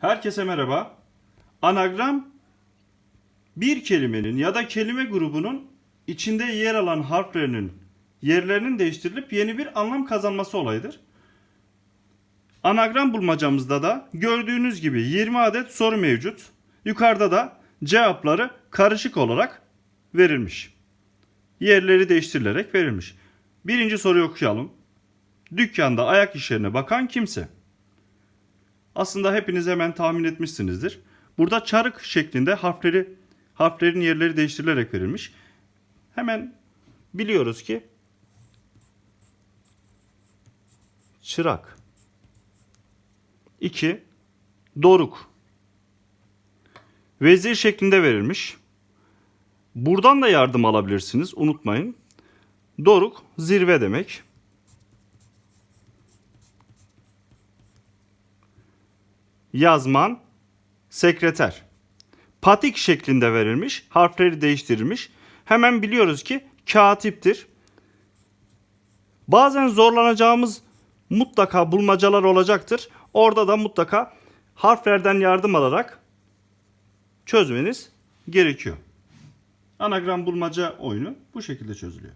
Herkese merhaba. Anagram bir kelimenin ya da kelime grubunun içinde yer alan harflerinin yerlerinin değiştirilip yeni bir anlam kazanması olayıdır. Anagram bulmacamızda da gördüğünüz gibi 20 adet soru mevcut. Yukarıda da cevapları karışık olarak verilmiş. Yerleri değiştirilerek verilmiş. Birinci soruyu okuyalım. Dükkanda ayak işlerine bakan kimse? Aslında hepiniz hemen tahmin etmişsinizdir. Burada çarık şeklinde harfleri harflerin yerleri değiştirilerek verilmiş. Hemen biliyoruz ki çırak 2 doruk vezir şeklinde verilmiş. Buradan da yardım alabilirsiniz. Unutmayın. Doruk zirve demek. Yazman, sekreter. Patik şeklinde verilmiş, harfleri değiştirilmiş. Hemen biliyoruz ki katiptir. Bazen zorlanacağımız mutlaka bulmacalar olacaktır. Orada da mutlaka harflerden yardım alarak çözmeniz gerekiyor. Anagram bulmaca oyunu bu şekilde çözülüyor.